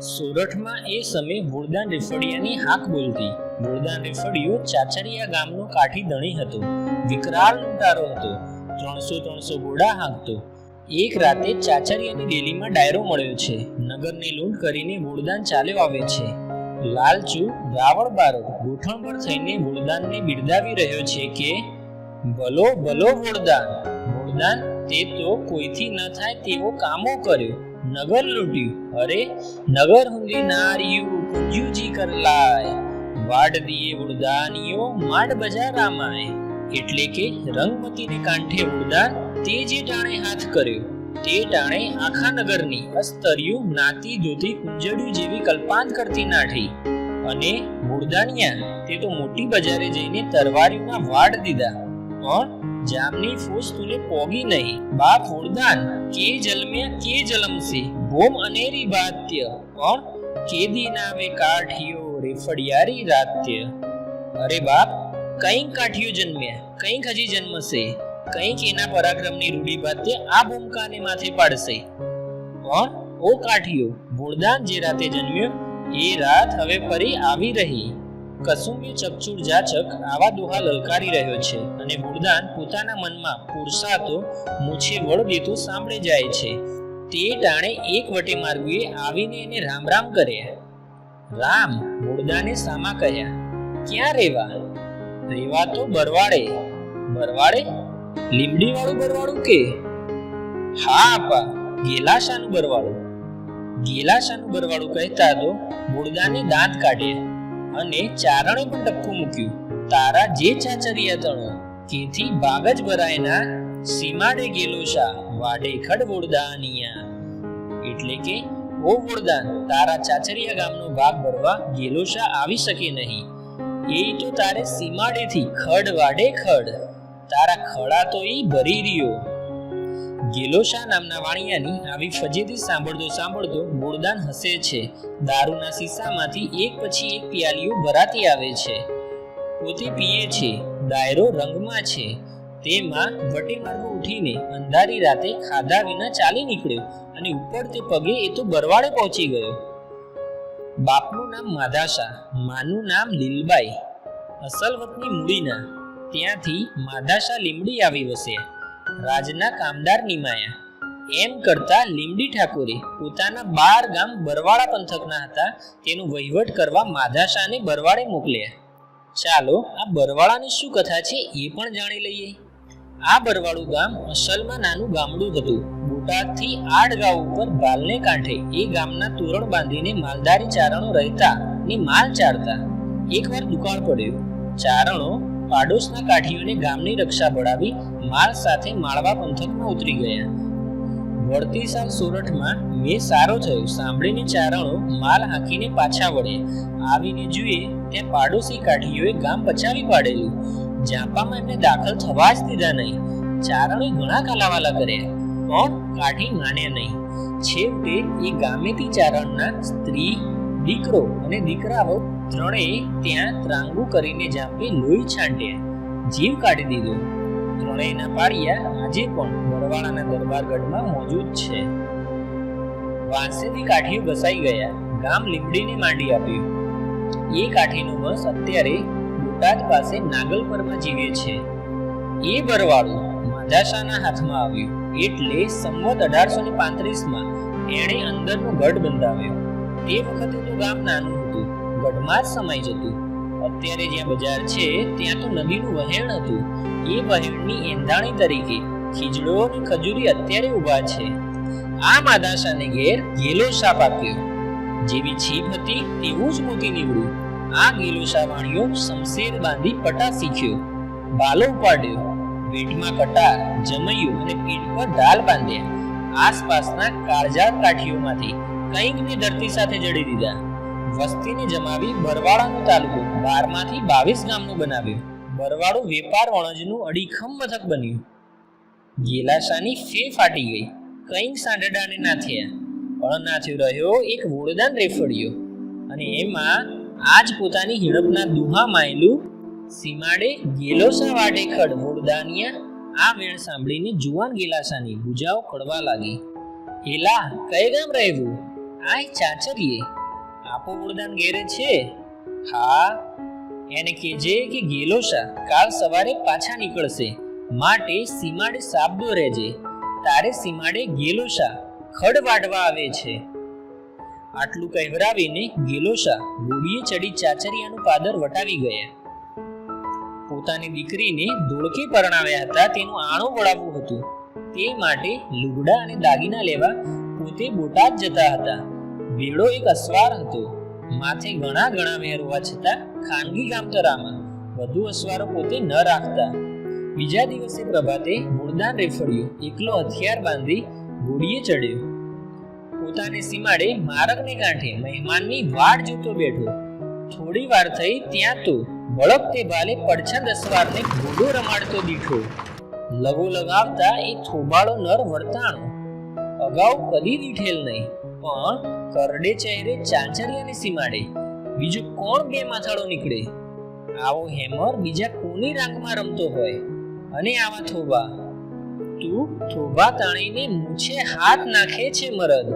સોરઠમાં એ સમયે ભોળદાન રેફડિયાની હાક બોલતી. ભોળદાન રેફડિયો ચાચરિયા ગામનો કાઠી ધણી હતો. વિકરાળ લૂંટારો હતો. ત્રણસો ત્રણસો ગોળા હાંકતો. એક રાતે ચાચરિયાની ડેલીમાં ડાયરો મળ્યો છે. નગરની લૂંટ કરીને ભોળદાન ચાલ્યો આવે છે. લાલચુ રાવણ બારો ગોઠણ પર થઈને ભોળદાનને બિરદાવી રહ્યો છે કે, ભલો ભલો ભોળદાન ભોળદાન તે તો કોઈથી ન થાય તેવો કામો કર્યો. નગર લૂંટ્યું. અરે, નગર હુંદી નારિયું કુંજુજી કર લાય વાડ દીએ ઉડદાનીઓ માડ બજાર રામાય એટલે કે રંગમતીને કાંઠે ઉડદાન તે જે ટાણે હાથ કર્યો, તે ટાણે આખા નગરની અસ્તર્યું નાતી ધોતી કુંજડ્યું જેવી કલ્પાંત કરતી નાઠી. અને ઉડદાનિયા તે તો મોટી બજારે જઈને તરવારીમાં વાડ દીધા. પણ જામની ફૂસ તુને પોગી નહીં. બાપ ઉડદાન કે જલમ્યા, કે જલમશે ભોમ અનેરી બાત્ય પણ કેદી નાવે કાઠિયો રેફડિયારી રાત્ય. અરે બાપ કઈ કાઠિયો જન્મ્યા, કંઈક હજી જન્મશે. કંઈક એના પરાક્રમની રૂઢી બાત્ય આ ભૂમકાને માથે પાડશે. પણ ઓ કાઠિયો ભોળદાન જે રાતે જન્મ્યો, એ રાત હવે ફરી આવી રહી. કસુંબી ચકચૂર જાચક આવા દોહા લલકારી રહ્યો છે અને ભોળદાન પોતાના મનમાં પુરસાતો મૂછે વળ દેતો સાંભળે જાય છે. તે ટાણે એક વટે માર્ગુએ આવીને એને રામ રામ કર્યા. રામ ભોળદાને સામા કહ્યા ક્યાં રહેવા? રહેવા તો બરવાડે. બરવાડે? લીમડી વાળું બરવાડું કે? હા, આપા, ગેલાશાનું બરવાડું. ગેલાશાનું બરવાડું કહેતા તો મુરદાને દાંત કાઢ્યા. અને ચારણે પણ ટપકું મૂક્યું. તારા જે ચાચરિયા તણો કેથી ભાગ જ ભરાયના સીમાડે ગેલોશા વાડે ખડ વોડદાનિયા એટલે કે, ઓ વોડદાન તારા ચાચરિયા ગામનો ભાગ ભરવા ગેલોશા આવી શકે નહીં. એ તો તારે સીમાડેથી ખડ વાડે ખડ તારા ખડા તો ઈ ભરી રહ્યો. ગેલોશા નામના વાણિયાની આવી ફજેતી સાંભળતો સાંભળતો બોરદાન હસે છે. દારૂના શીશામાંથી એક પછી એક પિયાલીઓ ભરાતી આવે છે. પોતે પીએ છે, ડાયરો રંગમાં છે. તેમાં વટેમાર્ગો ઉઠીને અંધારી રાતે ખાધા વિના ચાલી નીકળ્યો અને ઉપર તે પગે એ તો બરવાડે પહોંચી ગયો. બાપનું નામ માધાશા, માનું નામ લીલબાઈ. અસલ વતની મૂડીના. ત્યાંથી માધાશા લીમડી આવી વસ્યા. રાજના કામદાર નિમાયા. એમ કરતા લીમડી ઠાકોરે પોતાના બાર ગામ બરવાળા પંથકના હતા તેનો વહીવટ કરવા માધાશાને બરવાડે મોકલ્યા. ચાલો, આ બરવાળાની શું કથા છે એ પણ જાણી લઈએ. આ બરવાડું ગામ અસલમાં નાનું ગામડું હતું. બોટાદથી આઠ ગામ ઉપર બાલને કાંઠે એ ગામના તોરણ બાંધીને માલધારી ચારણો રહેતા ને માલ ચારતા. એકવાર દુકાળ પડ્યું. ચારણો પાડોશના કાઠીઓને ગામની રક્ષા બળાવી માલ સાથે માળવા પંથકમાં ઉતરી ગયા. વળતી સાલ સોરઠમાં મેં સારો થયો. સાંભળીને ચારણો માલ હાંકીને પાછા વળે. આવીને જુએ ત્યાં પાડોશી કાઠીઓએ ગામ પચાવી પાડેલું. જાપામાં એમને દાખલ થવા જ દીધા નહીં. ચારણોએ ઘણા કાલાવાલા કર્યા. પણ કાઠી માન્યા નહીં. છેવટે એ ગામેથી ચારણના સ્ત્રી, દીકરો અને દીકરાઓ ત્રણેય ત્યાં ત્રાંગુ કરીને જાપે લોહી છાંટ્યા, જીવ કાઢી દીધો. ત્રણેયના પાળિયા આજે પણ બરવાળાના દરબારગઢમાં મોજૂદ છે. વાંસેથી કાઠીઓ ઘસાઈ ગયા, ગામ લીમડીને માંડી આપ્યું. એ કાઠીનો વંશ અત્યારે બોટાદ પાસે નાગલપરમાં જીવે છે. એ બરવાળું માધાશાના હાથમાં આવ્યું, એટલે સંવત અઢારસો ને પાંત્રીસમાં એણે અંદરનો ગઢ બંધાવ્યો. તે વખતે તો ગામ નાનું હતું. ગઢમાં જ સમાઈ જતું. અત્યારે જ્યાં બજાર છે, ત્યાં તો નદીનું વહેણ હતું. એ વહેણની એંધાણી તરીકે ખીજડો અને ખજૂરી અત્યારે ઊભા છે. આ માદાશાને ઘેર ગેલો સાપ આપ્યો. જેવી છીપ હતી, તેવું જ મોતી નીવડ્યું. આ ગેલો વાણીઓ શમશેર બાંધી પટા શીખ્યો. બાલો ઉપાડ્યો. પેટમાં કટાર, જમૈયું અને પીઠ પર ઢાલ બાંધ્યા. આસપાસના કાળજાર કાઠીઓમાંથી કંઈકને ધરતી સાથે જડી દીધા. વસ્તીને જમાવી બરવાડાનો તાલુકો બારમાંથી બાવીસ ગામનું બનાવ્યું. બરવાડો વેપાર વણજનું અડીખમ મથક બન્યું. ગેલાશાની ફે ફાટી ગઈ. કંઈક સાંડડાને ના થયા પણ ના થયો રહ્યો, એક વોડદાન રેફડ્યો અને એમાં આજ પોતાની હિડપના દુહા માયલું સીમાડે ગેલોસા વાડે ખડ વોડદાનિયા આ વેણ સાંભળીને જુવાન ગેલાસાની ભૂજાઓ કડવા લાગી. હેલા કઈ ગામ રહેવું? આય ચાચરીએ આપો વરદાન ઘેરે છે? હા. એને કહેજે કે ગેલોશા કાલ સવારે પાછા નીકળશે. માટે સીમાડે સાબદો રહેજે. તારે સીમાડે ગેલોશા ખડ વાઢવા આવે છે. આટલું કહેવરાવીને ગેલોશા ઘોડીએ ચડી ચાચરિયાનું પાદર વટાવી ગયા. પોતાની દીકરીને ધોળકે પરણાવ્યા હતા, તેનું આણું વળાવવું હતું. તે માટે લુગડા અને દાગીના લેવા પોતે બોટાદ જતા હતા. બેડો એક અસવાર હતો. માથે ઘણા ઘણા વેરવા છતાં ખાનગી કામતરામાં વધુ અસવારો પોતે ન રાખતા. બીજા દિવસે પ્રભાતે મૂળદાન રેફડ્યો એકલો હથિયાર બાંધી ઘોડીએ ચડ્યો. પોતાને સીમાડે મારકને કાંઠે મહેમાનની વાટ જોતો બેઠો. થોડી વાર થઈ ત્યાં તો વળગતે ભાલે પડછંદ અસવારને ઘોડો રમાડતો દીઠો. લગો લગાવતા એ થોબાળો નર વર્તાણો. અગાઉ કદી દીઠેલ નહીં. પણ કરડે ચહેરે ચાંચરિયાને સીમાડે. બીજું કોણ બે માથાળો નીકળે? આવો હેમર બીજા કોની રાંગમાં રમતો હોય? અને આવા થોભા? તું થોભા તાણીને મૂછે હાથ નાખે છે મરદ.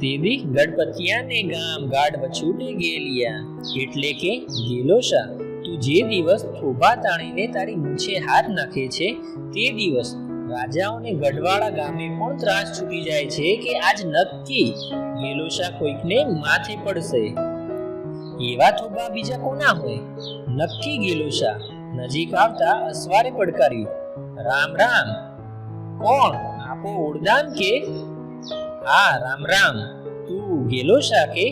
તેદી ગણપતિયાને ગામ ગાઢ વછૂટે ગેલિયા. એટલે કે ગેલોશા, તું જે દિવસ થોભા તાણીને તારી મૂછે હાથ નાખે છે, તે દિવસ રાજાઓને ગઢવાળા ગામે પણ ત્રાસ છૂટી જાય છે કે આજ નક્કી ગેલોશા કોઈકને માથે પડશે. એવા થોબા બીજા કોના હોય? નક્કી ગેલોશા નજીક આવતા અસવારે પડકાર્યું. રામ રામ. કોણ? આપો ઓરદાન કે? હા, રામ રામ. તું ગેલોશા કે?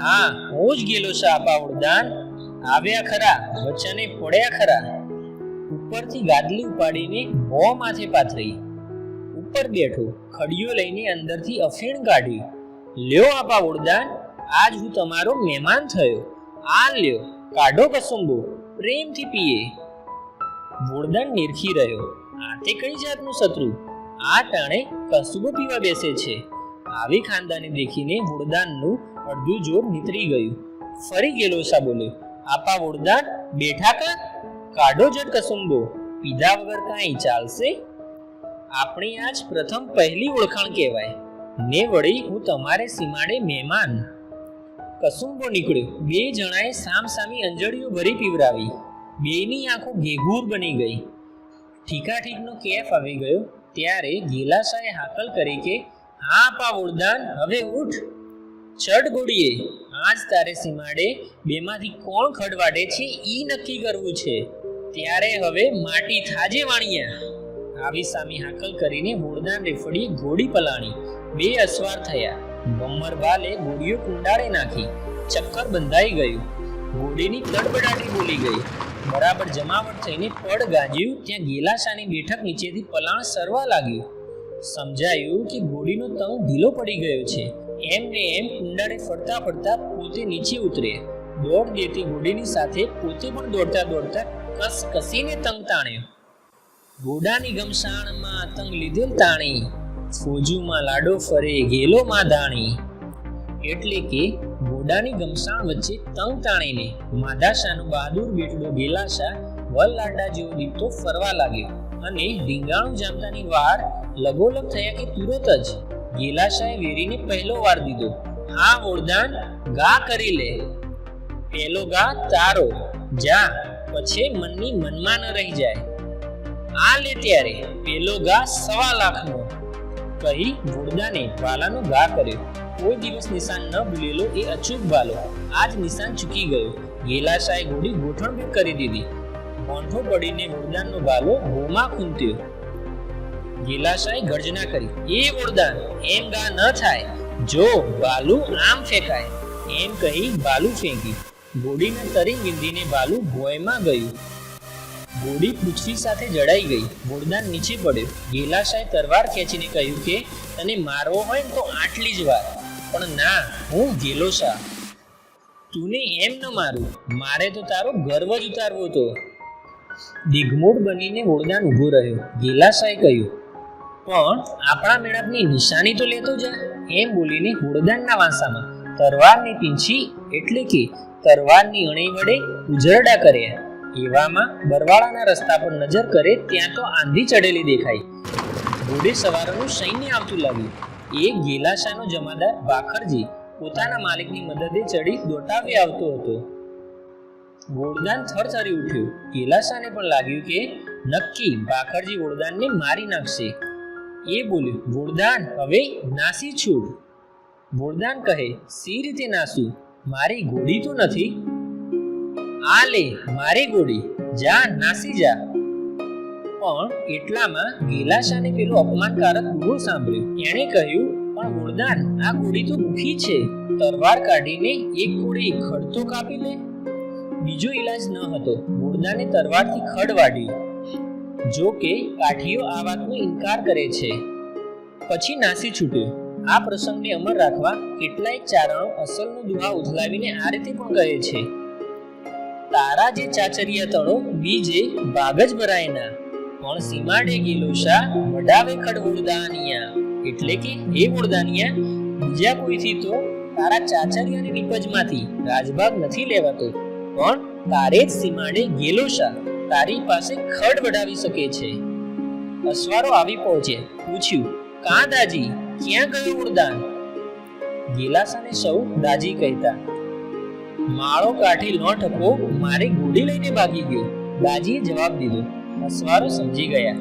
હા, હું જ ગેલોશા આપા ઓરદાન આવ્યા ખરા, વચને પડ્યા ખરા. ઉપરથી ગાદલી ઉપાડીને મો માથે પાથરી. ઉપર બેઠો, ખડીયો લઈને અંદરથી અફીણ કાઢી લ્યો આપા વરદાન, આજ હું તમારો મહેમાન થયો. આ લ્યો, કાઢો કસુંબો, પ્રેમથી પીએ. વરદાન નિરખી રહ્યો. આ તે કઈ જાતનું શત્રુ? આ ટાણે કસુંબો પીવા બેસે છે. આવી ખાનદાની દેખીને વરદાનનું અડધું જોર નીતરી ગયું. ફરી ગેલોસા બોલ્યો, આપા વરદાન, બેઠા કા? કાઢો જટ કસુંબો. પીધા વગર કાંઈ ચાલશે? આપણી આજ પ્રથમ પહેલી ઓળખાણ કહેવાય. ને વળી હું તમારે સીમાડે મહેમાન. કસુંબો નીકળ્યો. બે જણાએ સામ સામી અંજળીઓ ભરી પીવરાવી બેની આંખો ઘેઘૂર બની ગઈ. ઠીકાઠીકનો કેફ આવી ગયો. ત્યારે ગેલાસાએ હાકલ કરી કે, હા, પા ઉડદાન હવે ઉઠ. ચડ ગોડીએ આજ તારે સીમાડે બેમાંથી કોણ ખડવાડે છે ઈ નક્કી કરવું છે. ત્યારે હવે માટી થાજે વાણિયા આવી સામી હાકલ કરીને મૂળદાન રેફડી ઘોડી પલાણી. બે અસવાર થયા. બમ્મર બાલે ઘોડીઓ કુંડાળે નાખી. ચક્કર બંધાઈ ગયું. ઘોડીની તડબડાટી બોલી ગઈ. બરાબર જમાવટ થઈને પડ ગાજ્યું. ત્યાં ગેલાશાની બેઠક નીચેથી પલાણ સરવા લાગ્યું. સમજાયું કે ઘોડીનો તંગ ઢીલો પડી ગયો છે. એમ ને એમ કુંડાળે ફરતા ફરતા પોતે નીચે ઉતરે. દોડ દેતી ઘોડીની સાથે પોતે પણ દોડતા દોડતા કસ કસીને તંગ તાણ્યો ઘોડાની ગમસાણમાં તંગ લીધેલ તાણી. ફોજુમાં લાડો ફરે ગેલોમાં ધાણી એટલે કે ઘોડાની ગમસાણ વચ્ચે તંગ તાણીને માધાશાનો બહાદુર બેટડો ગેલાશા વલ લાડા જેવો દીપતો ફરવા લાગ્યો. અને રીંગાણું જામતાની વાર લગોલગ થયા કે તુરત જ ગેલાશાએ વેરીને પહેલો વાર દીધો. હા વરદાન ગા કરી લે. પહેલો ગા તારો. જા. પછી મનની મનમાં ન રહી જાય. આ લે ત્યારે પેલો ગા સવા લાખનો કહી વરદાને વાલાનો ગા કર્યો. કોઈ દિવસ નિશાન ન ભૂલેલો એ અચૂક ભાલો આજ નિશાન ચૂકી ગયો. ગેલાશાએ ગોળી ગોઠણભેદ કરી દીધી. મોંઠો પડીને વરદાનનો ભાલો હોમાં ખૂંત્યો ગેલાશાએ ગર્જના કરી, એ વરદાન એમ ગા ન થાય. જો બાલુ આમ ફેંકાય. એમ કહી બાલુ ફેંકી. ઘોડીને તરી વિંધીને ભાલું ભોયમાં ગયું. ઘોડી પૃથ્વી સાથે જડાઈ ગઈ. ઘોડદાન નીચે પડ્યો. ગેલાશાએ તરવાર ખેંચીને કહ્યું કે, તને મારવો હોય ને તો આટલી જ વાર. પણ ના, હું ગેલોશા તુને એમ ન મારું. મારે તો તારો ગર્વ જ ઉતારવો હતો. દિગ્મૂઢ બનીને ઘોડદાન ઊભો રહ્યો. ગેલાશાએ કહ્યું, પણ આપણા મેળાપની નિશાની તો લેતો જા. એમ બોલીને ઘોડદાનના વાંસામાં તરવારની પીંછી એટલે કે તરવારની અણી વડે ઉજરડા કર્યા એવામાં બરવાળાના રસ્તા પર નજર કરે ત્યાં તો આંધી ચડેલી દેખાઈ ઘોડે સવારોનું સૈન્ય આવતું લાગ્યું. એ ગેલાશાનો જમાદાર ભાખરજી પોતાના માલિકની મદદે ચડી દોટાવી આવતો હતો. ગોળદાન થરથરી ઉઠ્યું. ગેલાશાને પણ લાગ્યું કે નક્કી ભાખરજી ગોળદાનને મારી નાખશે. એ બોલ્યું ગોળદાન હવે નાસી છૂટ ગોળદાન કહે, સી રીતે નાસું? મારી ઘોડી તો નથી? આ લે, મારી ઘોડી જા, નાસી જા. પણ એટલામાં ગેલાશાને પેલું અપમાનકારક ગુરુ સાંભળ્યું. એણે કહ્યું, પણ ગોળદાન આ ઘોડી તો ભૂખી છે. તરવાર કાઢીને એક ઘોડી ખડતો કાપી લે. બીજો ઈલાજ ન હતો. મૂળદાને તરવારથી ખડ વાડ્યું જો કે, કાઠીઓ આ વાતનો ઇનકાર કરે છે. પછી નાસી છૂટ્યો આ પ્રસંગને અમર રાખવા કેટલાય ચારણો અસલનો દુહા ઉથલાવીને આ રીતે પણ કહે છે. તારા જે ચાચરિયા તણો, બીજે ભાગ જ ભરાયના પણ સીમાડે ગિલોશા વડાવે ખડ ઉડદાનિયા એટલે કે, હે ઉડદાનિયા બીજા કોઈથી તો તારા ચાચરિયાની નિપજમાંથી રાજભાગ નથી લેવાતો. પણ તારે જ સીમાડે ગેલોશા તારી પાસે ખડ વડાવી શકે છે. અસવારો આવી પહોંચે. પૂછ્યું, કાં દાજી ક્યાં ગયું ઉડદાન ગેલાસાને સૌ દાજી કહેતા, માળો કાઠી નો ઠપકો મારે ઘોડી લઈને ભાગી ગયો. દાજીએ જવાબ દીધો અસવારો સમજી ગયા.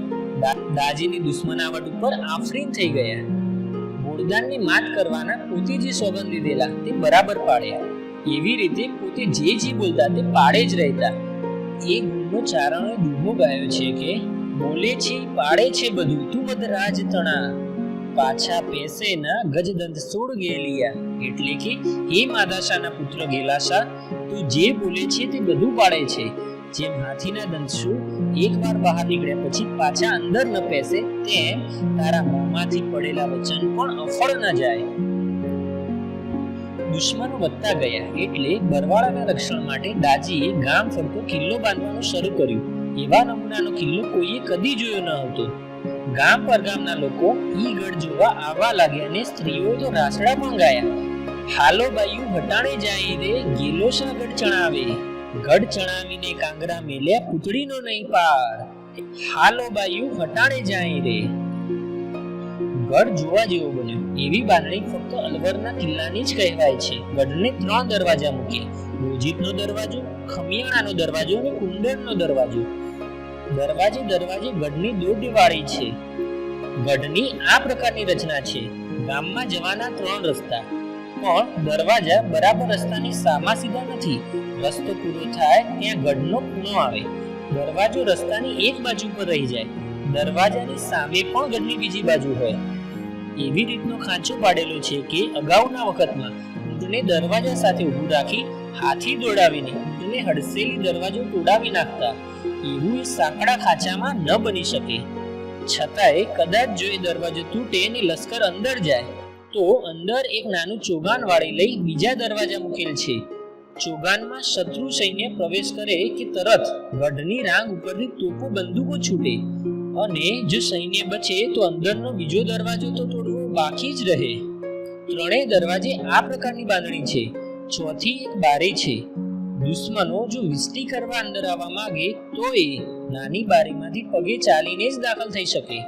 દાજીની દુશ્મનાવટ ઉપર આફરીન થઈ ગયા. ઉડદાનની માત કરવાના પોતે જે સોગંદ લીધેલા તે બરાબર પાડ્યા. એવી રીતે પોતે જે જે બોલતા તે પાડે જ રહેતા. એ ગુણનો ચારણો ડૂબો ગાયો છે કે, બોલે છે, પાડે છે બધું, તું બધ રાજ તણા. પાછા પેસેના ગજદંત સોળ ગેલિયા એટલે કે, હે માદાશાના પુત્ર ગેલાશા, તું જે બોલે છે તે બધું પાડે છે. જેમ હાથીના દંતશુ એકવાર બહાર નીકળ્યા પછી પાછા અંદર ન પેસે તેમ તારા મોંમાંથી પડેલા વચન પણ અફળ ન જાય. દુશ્મનો વધતા ગયા એટલે બરવાળાના રક્ષણ માટે દાજીએ ગામ ફરતો કિલ્લો બાંધવાનું શરૂ કર્યું. એવા નમૂનાનો કિલ્લો કોઈએ કદી જોયો ન હતો. ગામ પરગામના લોકો ઈ ગઢ જોવા આવવા લાગ્યા અને સ્ત્રીઓ તો રાસડા મંગાયા. હાલો બાયું હટાણે જાય રે ગેલોશા ગઢ ચણાવે. ગઢ ચણાવીને કાંગરા મેલે પૂતળીનો નહીં પાર. હાલો બાયું હટાણે જાય રે. ગઢ જોવા જેવો બન્યો. એવી બાંધણી ફક્ત અલવરના કિલ્લાની જ કહેવાય છે. ગઢને ત્રણ દરવાજા મૂકે રોજીતનો દરવાજો, ખમિયાણાનો દરવાજો અને કુંડળનો દરવાજો. દરવાજે દરવાજે ગઢની દોડવાળી છે. ગઢની આ પ્રકારની રચના છે. ગામમાં જવાના ત્રણ રસ્તા. પણ દરવાજા બરાબર રસ્તાની સામા સીધા નથી. રસ્તો પૂરો થાય ત્યાં ગઢનો ખૂણો આવે. દરવાજો રસ્તાની એક બાજુ પર રહી જાય. દરવાજાની સામે પણ ગઢની બીજી બાજુ હોય. એવી રીતનો ખાંચો પાડેલો છે કે અગાઉના વખતમાં ઊંટને દરવાજા સાથે ઊભું રાખી હાથી દોડાવીને ઊંટને હડસેલી દરવાજો તોડાવી નાખતા એવું એ સાંકડા ખાંચામાં ન બની શકે. છતાંય કદાચ જો એ દરવાજો તૂટે અને લશ્કર અંદર જાય, તો અંદર એક નાનું ચોગાન વાળી લઈ બીજા દરવાજા મૂકેલ છે. ચોગાનમાં શત્રુ સૈન્ય પ્રવેશ કરે કે તરત ગઢની રાંગ ઉપરથી તોપો બંદૂકો છૂટે અને જો સૈન્ય બચે તો અંદરનો બીજો દરવાજો તો તોડવો બાકી જ રહે. ત્રણેય દરવાજે આ પ્રકારની બાંધણી છે. ચોથી એક બારી છે. દુશ્મનો જો વિસ્તી કરવા અંદર આવવા માંગે તો એ નાની બારીમાંથી પગે ચાલીને જ દાખલ થઈ શકે.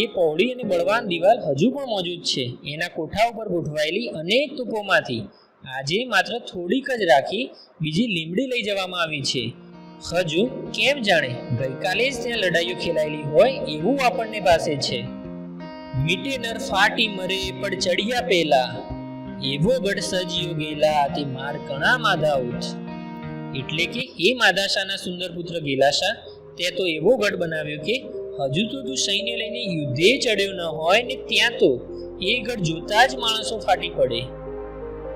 એ પહોળી અને બળવાન દિવાલ હજુ પણ મોજૂદ છે. એના કોઠા ઉપર ગોઠવાયેલી અનેક તોપોમાંથી આજે માત્ર થોડીક જ રાખી બીજી લીમડી લઈ જવામાં આવી છે. હજુ કેમ જાણે ગઈકાલે જ ત્યાં લડાઈઓ ખેલાયેલી હોય એવું આપણને પાસે છે. મીટે નર ફાટી મરે પણ ચડિયા પેલા એવો ગઢ સજ્યો ગેલા તે માર કણા માધા ઉઠ એટલે કે એ માદાશાના સુંદર પુત્ર ગેલાશા, તે તો એવો ગઢ બનાવ્યો કે હજુ તો તું સૈન્ય લઈને યુદ્ધે ચડ્યો ન હોય ને ત્યાં તો એ ગઢ જોતા જ માણસો ફાટી પડે.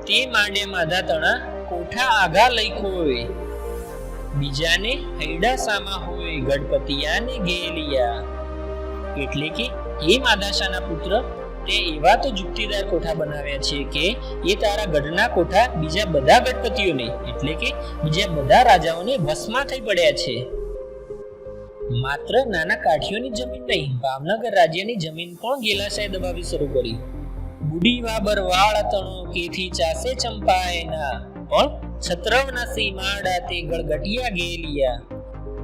તે માંડે માધા તણા કોઠા આઘા લઈ હોય. બીજાને હૈડા સામા હોય ગઢપતિયાને ગેલિયા એટલે કે એ માદાશાના પુત્ર તે એવા તો જુક્તિદાર કોઠા બનાવ્યા છે કે એ તારા ગઢના કોઠા બીજા બધા ગઢપતિઓને એટલે કે બીજા બધા રાજાઓને વશમાં થઈ પડ્યા છે. માત્ર નાના કાઠીઓની જમીન નહીં, ભાવનગર રાજ્યની જમીન પણ ગેલાશાએ દબાવી શરૂ કરી. બુડી વાબર વાળ તણો કેથી ચાસે ચંપાયના પણ છત્રવના સીમાડા તે ગળગટિયા ગેલિયા.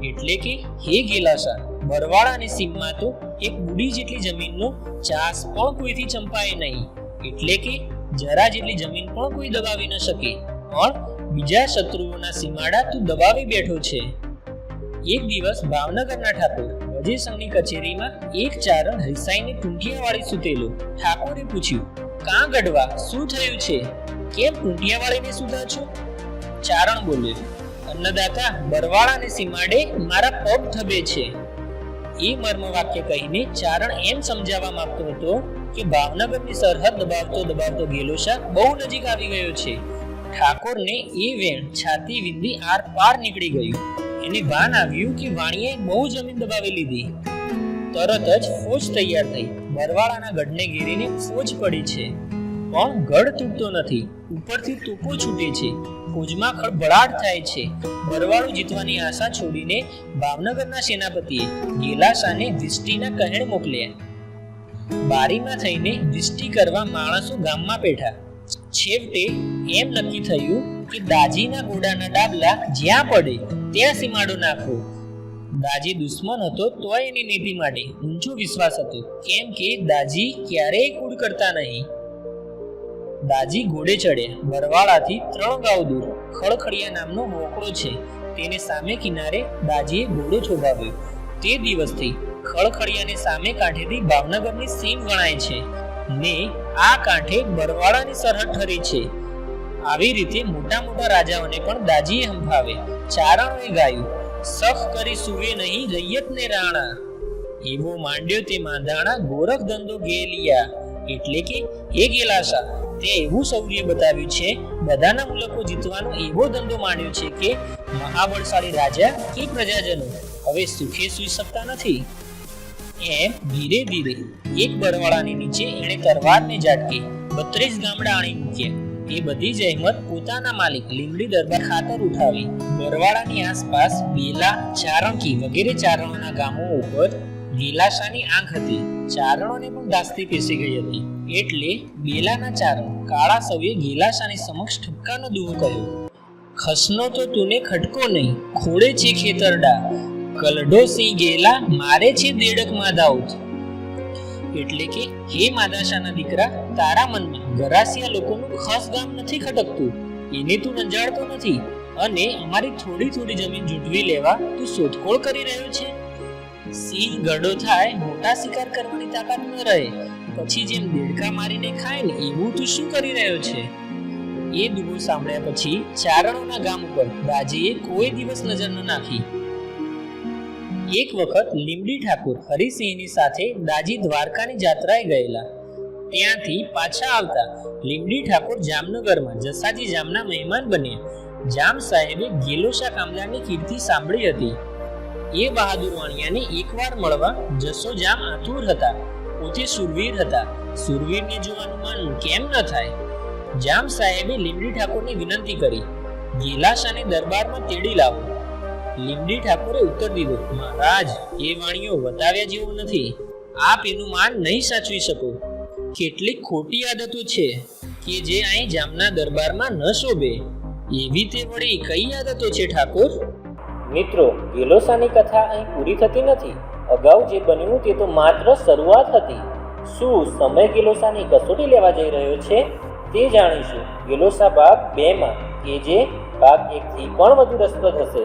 એટલે કે હે ગેલાસા બરવાળાની સીમમાં તો એક બુડી જેટલી જમીનનો ચાસ પણ કોઈથી ચંપાય નહીં. એટલે કે જરા જેટલી જમીન પણ કોઈ દબાવી ન શકે. પણ બીજા શત્રુઓના સીમાડા તું દબાવી બેઠો છે. એક દિવસ ભાવનગરના ઠાકોર વજયસંઘની કચેરીમાં એક ચારણ રિસાઈને ટૂંટિયાવાળી સૂતેલો. ઠાકોરે પૂછ્યું, કાં ગઢવા? શું થયું છે? કેમ ટૂંટિયાવાળીને સુધા છો? ચારણ બોલ્યો, અન્નદાતા, બરવાળાને સીમાડે મારા પગ થબે છે. એ મર્મ વાક્ય કહીને ચારણ એમ સમજાવવા માંગતો હતો કે ભાવનગરની સરહદ દબાવતો દબાવતો ગેલોશા બહુ નજીક આવી ગયો છે. ઠાકોરને એ વેણ છાતી વિંદી આર પાર નીકળી ગયું. એને ભાન આવ્યું કે વાણીએ બહુ જમીન દબાવી લીધી. તરત જ ફોજ તૈયાર થઈ. બરવાળાના ગઢને ઘેરીને ફોજ પડી છે. પણ ગઢ તૂટતો નથી? ઉપરથી તૂપો છૂટે છે. ફોજમાં ખળભળાટ થાય છે. બરવાળું જીતવાની આશા છોડીને ભાવનગરના સેનાપતિએ ગેલાસાને વિષ્ટિના કહેણ મોકલ્યા. બારીમાં થઈને વિષ્ટિ કરવા માણસો ગામમાં બેઠા. છેવટે એમ નક્કી થયું કે દાજીના ઘોડાના ડાબલા જ્યાં પડે ત્યાં સીમાડો નાખો. દાજી દુશ્મન હતો તોય એની નીતિ માટે. ઊંચો વિશ્વાસ હતો. કેમ કે દાજી ક્યારેય કૂડ કરતા નહીં. દાજી ઘોડે ચડ્યા બરવાળાથી ત્રણ ગાંવ દૂર. ખળખડિયા નામનો મોકળો છે. તેને સામે કિનારે દાજીએ ઘોડો છોડાવ્યો તે દિવસથી ખળખડિયાને સામે કાંઠેથી ભાવનગરની સીમ ગણાય છે. ને આ કાંઠે બરવાળાની સરહદ ઠરી છે. આવી રીતે મોટા મોટા રાજાઓને પણ દાજીએ હંફાવે. ચારણોએ ગાયું. સખ કરી સુવે નહીં રૈયતને રાણા. એવો માંડ્યો તે માંધાણા ગોરખ ધંધો ગેલિયા એટલે કે એ ગેલાસા. તે એવું શૌર્ય બતાવ્યું છે, બધાના મુલકો જીતવાનો એવો ધંધો માંડ્યો છે કે મહાબળશાળી રાજા કે પ્રજાજનો. હવે સુખે સૂઈ શકતા નથી. એમ ધીરે ધીરે એક બરવાળાની નીચે એણે તરવારને ઝાટકી, બત્રીસ ગામડા આણી મૂક્યા. એ બધી જહેમત પોતાના માલિક લીમડી દરબાર ખાતર ઉઠાવી, બરવાળાની આસપાસ બેલા, ચારણકી વગેરે ચારણોના ગામો ઉપર ગેલાશાની આંખ હતી. ચારણોને પણ દાસ્તી પેસી ગઈ હતી. એટલે બેલાના ચારણ કાળા સૌએ ગીલાશાની સમક્ષ ઠપકાનો દૂર કર્યો. ખસનો તો તુને ખટકો નહીં ખોડે છે ખેતરડા. કલડો સિંહ ગેલા, મારે છે દેડક માધાઉત એટલે કે, હે માદાશાના દીકરા, તારા મનમાં ગરાસિયા લોકોનું ખાસ ગામ નથી ખટકતું. એને તું નંજાડતો નથી. અને અમારી થોડી થોડી જમીન જૂટવી લેવા તું શોધખોળ કરી રહ્યો છે. સિંહ ગડો થાય, મોટા શિકાર કરવાની તાકાત ન રહે. પછી જેમ દેડકા મારીને ખાય ને એવું તું શું કરી રહ્યો છે? એ દુબો સાંભળ્યા પછી ચારણોના ગામ ઉપર બાજીએ કોઈ દિવસ નજર ન નાખી. એક વખત લીમડી ઠાકુર હરિસિંહની સાથે દાજી દ્વારકાની જાત્રાએ ગયેલા. ત્યાંથી પાછા આવતા લીમડી ઠાકુર જામનગરમાં જસાજી જામના મહેમાન બન્યા. જામ સાહેબે ગેલોશા કામદારની કીર્તિ સાંભળી હતી. એ બહાદુર વાણિયાને એકવાર મળવા જસો જામ આતુર હતા, પોતે સુરવીર હતા. સુરવીરને જોવાનું મન કેમ ન થાય? જામ સાહેબે લીમડી ઠાકોરને વિનંતી કરી ગેલાશાને દરબારમાં તેડી લાવો. લીમડી ઠાકોરે ઉત્તર દીધો, મહારાજ, એ વાણીઓ વતાવ્યા જેવું નથી. આપ એનું માન નહીં સાચવી શકો. કેટલીક ખોટી આદતો છે કે જે અહીં જામના દરબારમાં ન શોભે. એવી તે વળી કઈ આદતો છે ઠાકોર? મિત્રો ગેલોસાની કથા અહીં પૂરી થતી નથી. અગાઉ જે બન્યું તે તો માત્ર શરૂઆત હતી. શું સમય ગેલોસાની કસોટી લેવા જઈ રહ્યો છે? તે જાણીશું. ગેલોસા ભાગ બેમાં, કે જે ભાગ એકથી પણ વધુ રસપ્રદ હશે.